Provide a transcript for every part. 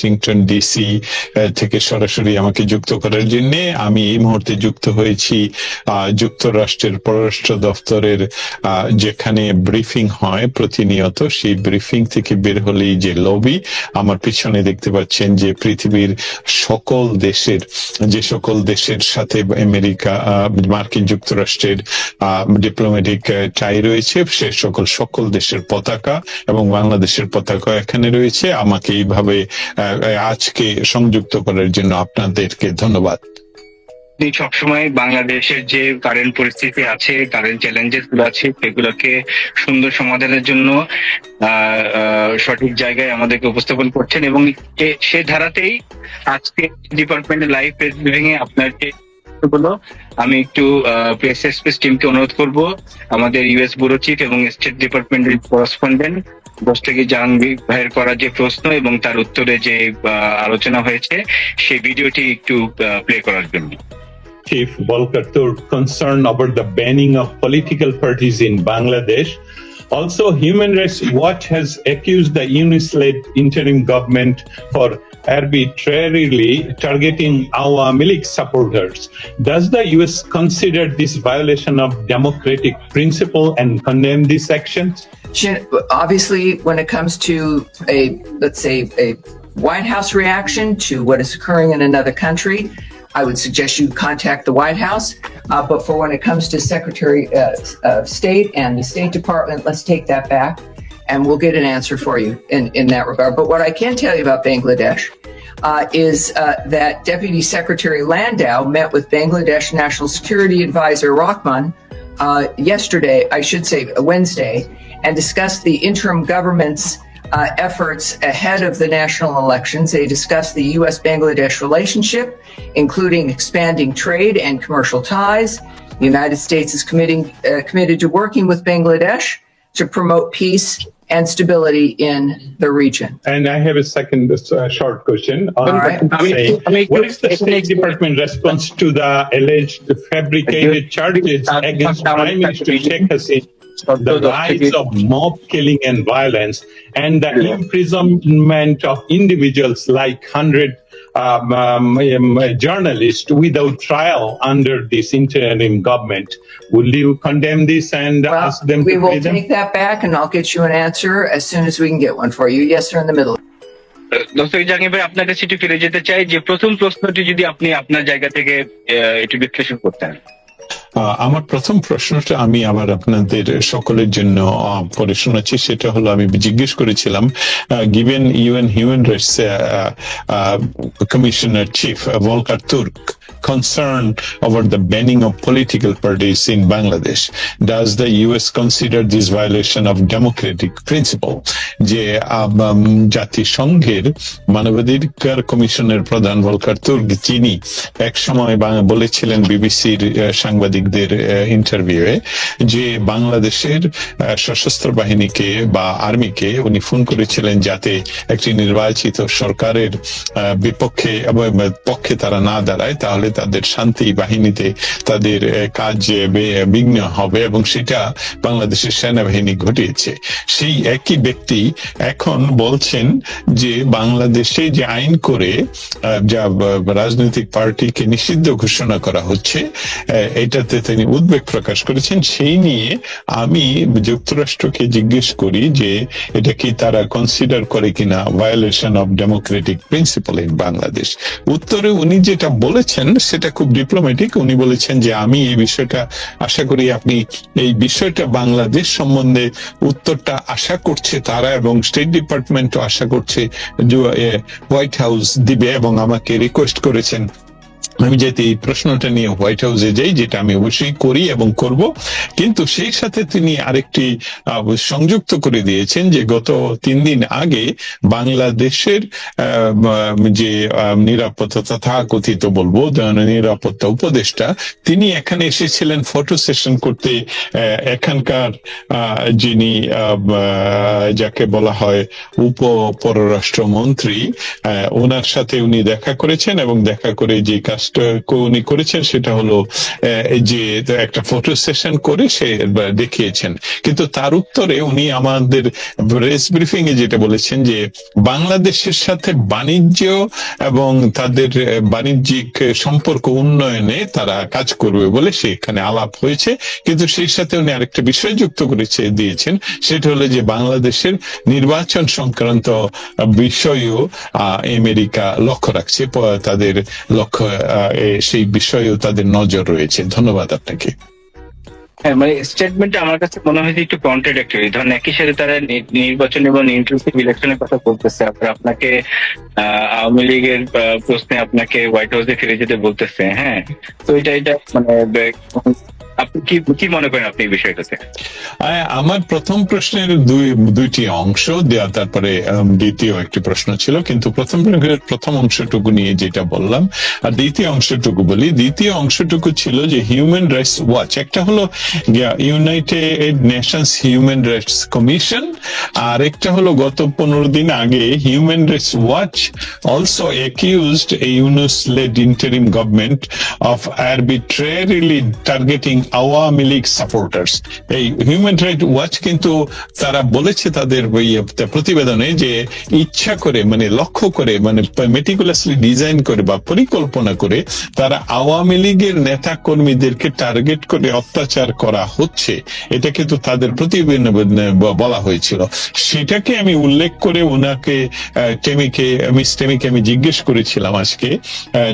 Washington DC থেকে সরাসরি আমাকে যুক্ত করার জন্য আমি এই মুহূর্তে যুক্ত হয়েছি যুক্তরাষ্ট্রের পররাষ্ট্র দপ্তরের যেখানে ব্রিফিং হয় প্রতিনিয়ত। সেই ব্রিফিং থেকে বের হলেই যে লবি, আমার পিছনে দেখতে পাচ্ছেন যে পৃথিবীর সকল দেশের, যে সকল দেশের সাথে আমেরিকা মার্কিন যুক্তরাষ্ট্রের ডিপ্লোম্যাটিক টাই রয়েছে। সে সকল সকল দেশের পতাকা এবং বাংলাদেশের পতাকা এখানে রয়েছে। আমাকে এইভাবে আজকে সংযুক্ত করার জন্য আপনাদেরকে ধন্যবাদ। সবসময় বাংলাদেশের যে কারেন্ট পরিস্থিতি আছে কারেন্ট চ্যালেঞ্জেসগুলো আছে, সেগুলোকে সুন্দর সমাধানের জন্য সঠিক জায়গায় আমাদেরকে উপস্থাপন করছেন এবং সে- ধারাতেই আজকে ডিপার্টমেন্টের লাইভ প্রেস ব্রিফিং এ আপনার যে আমি একটু প্রেস এক্সপ্রেস টিমকে অনুরোধ করব। আমাদের ইউএস ব্যুরো চিফ এবং স্টেট ডিপার্টমেন্টের করেসপন্ডেন্ট দোস্তগি জাহাঙ্গীর ভাইয়ের করা যে প্রশ্ন এবং তার উত্তরে যে আলোচনা হয়েছে সেই ভিডিওটি একটু প্লে করার জন্য Chief Volker Turk concerned about the banning of political parties in Bangladesh. Also, Human Rights Watch has accused the UNIS-led interim government for arbitrarily targeting Awami League supporters. Does the US consider this violation of democratic principle and condemn these actions? Obviously, when it comes to a, let's say, a White House reaction to what is occurring in another country, I would suggest you contact the White House. Uh, but for when it comes to Secretary uh, of State and the State Department, let's take that back and we'll get an answer for you in, in that regard. But what I can tell you about Bangladesh uh, is uh, that Deputy Secretary Landau met with Bangladesh National Security Advisor Rahman uh, yesterday, I should say Wednesday, and discussed the interim government's uh, efforts ahead of the national elections. They discussed the U.S. Bangladesh relationship, including expanding trade and commercial ties. The United States is committing, uh, committed to working with Bangladesh to promote peace and stability in the region. And I have a second uh, short question. On All right. that saying, what is the State Department response to the alleged fabricated charges against Prime Minister Sheikh Hasina? The rise of mob killing and violence, and the imprisonment of individuals like 100 um, um, um, journalists without trial under this interim government. Will you condemn this and Well, ask them we to will pay them? take that back and I'll get you an answer as soon as we can get one for you. Yes, sir, in the middle. দর্শক জাহাঙ্গীর ভাই আপনার কাছে একটু ফিরে যেতে চাই যে প্রথম প্রশ্নটি যদি আপনি আপনার জায়গা থেকে আহ, একটু বিশ্লেষণ করতেন আহ, আমার প্রথম প্রশ্নটা আমি আবার আপনাদের সকলের জন্য পড়ে শোনাচ্ছি। সেটা হলো, আমি জিজ্ঞেস করেছিলাম given UN human rights commissioner chief Volker Turk. Concerned over the banning of political parties in Bangladesh. Does the US consider this violation of democratic principle? যে জাতিসংঘের মানবাধিকার কমিশনের প্রধান ভলকার তুর্ক যিনি এক বলেছিলেন বিবিসির সাংবাদিকদের ইন্টারভিউয়ে যে বাংলাদেশের সশস্ত্র বাহিনীকে বা আর্মিকে উনি ফোন করেছিলেন যাতে একটি নির্বাচিত সরকারের বিপক্ষে পক্ষে তারা না দাঁড়ায়, তাহলে তাদের শান্তি বাহিনীতে তাদের কাজ বিঘ্ন হবে এবং সেটা বাংলাদেশের সেনাবাহিনী ঘটিয়েছে। সেই একই ব্যক্তি এখন বলছেন যে বাংলাদেশে যে আইন করে যা রাজনৈতিক পার্টিকে নিষিদ্ধ ঘোষণা করা হচ্ছে এটাতে তিনি উদ্বেগ প্রকাশ করেছেন। সেই নিয়ে আমি যুক্তরাষ্ট্রকে জিজ্ঞেস করি যে এটা কি তারা কনসিডার করে কিনা violation of democratic principle in Bangladesh উত্তরে উনি যেটা বলেছেন সেটা খুব ডিপ্লোম্যাটিক উনি বলেছেন যে, আমি এই বিষয়টা আশা করি আপনি এই বিষয়টা বাংলাদেশ সম্বন্ধে উত্তরটা আশা করছে তারা এবং স্টেট ডিপার্টমেন্টও আশা করছে হোয়াইট হাউস দিবে এবং আমাকে রিকোয়েস্ট করেছেন। আমি যাতে এই প্রশ্নটা নিয়ে হোয়াইট হাউসে যাই যেটা আমি অবশ্যই করি এবং করব কিন্তু সেই সাথে তিনি আরেকটি সংযুক্ত করে দিয়েছেন যে গত তিন দিন আগে বাংলাদেশের যে নিরাপত্তা তথা কথিত বলব নিরাপত্তা উপদেষ্টা তিনি এখানে এসেছিলেন ফটো সেশন করতে এখানকার যিনি যাকে বলা হয় উপ পররাষ্ট্রমন্ত্রী আহ, ওনার সাথে উনি দেখা করেছেন এবং দেখা করে যে কাজটা উনি করেছেন, সেটা হলো যে একটা ফটো সেশন করে সে দেখিয়েছেন। কিন্তু তার উত্তরে উনি আমাদের প্রেস ব্রিফিং এ যেটা বলেছেন যে, বাংলাদেশের সাথে বাণিজ্য এবং তাদের বাণিজ্যিক সম্পর্ক উন্নয়নে তারা কাজ করবে বলে সেখানে আলাপ হয়েছে। কিন্তু সেই সাথে উনি আরেকটা বিষয় যুক্ত করেছে, দিয়েছেন। সেটা হলো যে, বাংলাদেশের নির্বাচন সংক্রান্ত বিষয়ও আমেরিকা লক্ষ্য রাখছে তাদের লক্ষ্য সেই বিষয়েও তাদের নজর রয়েছে। ধন্যবাদ আপনাকে। হ্যাঁ মানে স্টেটমেন্টটা আমার কাছে মনে হয়েছে একটু কন্ট্রাডিক্টরি ধরেন একই সাথে তারা নির্বাচন এবং ইনক্লুসিভ ইলেকশনের কথা বলতেছে। আবার আপনাকে আওয়ামী লীগের প্রশ্নে আপনাকে হোয়াইট হাউসে ফিরে যেতে বলতেছে। হ্যাঁ তো এটা এটা মানে আমার প্রথম প্রশ্নের দুই, দুইটি অংশ তারপরে দ্বিতীয় একটি প্রশ্ন ছিল, কিন্তু প্রথম প্রথম অংশটুকু নিয়ে যেটা বললাম, আর দ্বিতীয় অংশটুকু বলি। দ্বিতীয় অংশটুকু ছিল যে হিউম্যান রাইটস ওয়াচ একটা হলো United Nations human rights commission আর একটা হলো গত পনেরো দিন আগে human rights watch also accused led interim government of arbitrarily targeting Awami League supporters এই হিউম্যান রাইট ওয়াচ কিন্তু তারা বলেছে তাদের প্রতিবেদনে যে ইচ্ছা করে মানে লক্ষ্য করে মানে মেটিকুলাসলি ডিজাইন করে বা পরিকল্পনা করে তারা আওয়ামী লীগের নেতা কর্মীদেরকে টার্গেট করে অত্যাচার করা হচ্ছে। এটা কিন্তু তাদের প্রতিবেদনে বলা হয়েছিল। সেটাকে আমি উল্লেখ করে ওনাকে টেমিকে মিস টেমিকে আমি জিজ্ঞেস করেছিলাম আজকে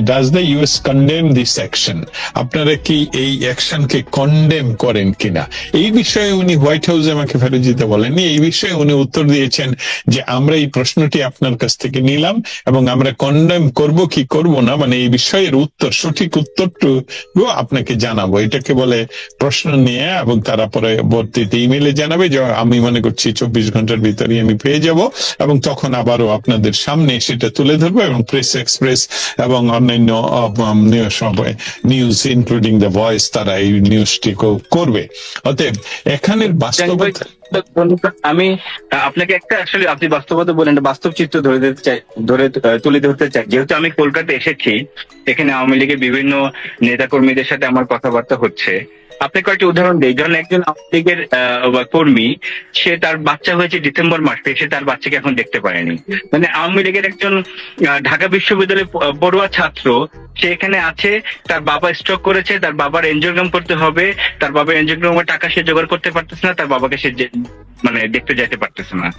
does the US condemn this action আপনারা কি এই অ্যাকশনকে কন্ডেম করেন কিনা? এই বিষয়ে উনি হোয়াইট হাউসে আমাকে ফেরত দিতে বলেননি। এই বিষয়ে উনি উত্তর দিয়েছেন যে, আমরা এই প্রশ্নটি আপনার কাছ থেকে নিলাম এবং আমরা কন্ডেম করব কি করব না? মানে এই বিষয়ের উত্তর, সঠিক উত্তরটুকু আপনাকে জানাব। এটাকে বলে প্রশ্ন নিয়ে এবং তারা পরবর্তীতে ইমেলে জানাবে যে, আমি মনে করছি চব্বিশ ঘণ্টার ভিতরে আমি পেয়ে যাব। এবং তখন আবারও আপনাদের সামনে সেটা তুলে ধরবো এবং প্রেস এক্সপ্রেস এবং অন্যান্য নিউজ ইনক্লুডিং দ্য ভয়েস তারা এই নিউজটি করবে। অতএব এখানের বাস্তবতা আমি আপনাকে একটা আসলে আপনি বাস্তবতা বলেন বাস্তব চিত্র ধরে দিতে চাই ধরে তুলে ধরতে চাই। যেহেতু আমি কলকাতা এসেছি এখানে আওয়ামী লীগের বিভিন্ন নেতা কর্মীদের সাথে আমার কথাবার্তা হচ্ছে। আপনি কয়েকটি উদাহরণ দিই। ধরেন, একজন আওয়ামী লীগের কর্মী, সে তার বাচ্চা হয়েছে ডিসেম্বর মাসে সে তার বাচ্চাকে এখন দেখতে পারেনি মানে আওয়ামী লীগের একজন ঢাকা বিশ্ববিদ্যালয়ের পড়ুয়া ছাত্র, সে এখানে আছে, তার বাবা স্ট্রোক করেছে, তার বাবার এনজিওগ্রাম করতে হবে, তার বাবার এনজিওগ্রামের টাকা সে জোগাড় করতে পারতেছে না, তার বাবাকে সে মানে দেখতে যাইতে পারতেছে না।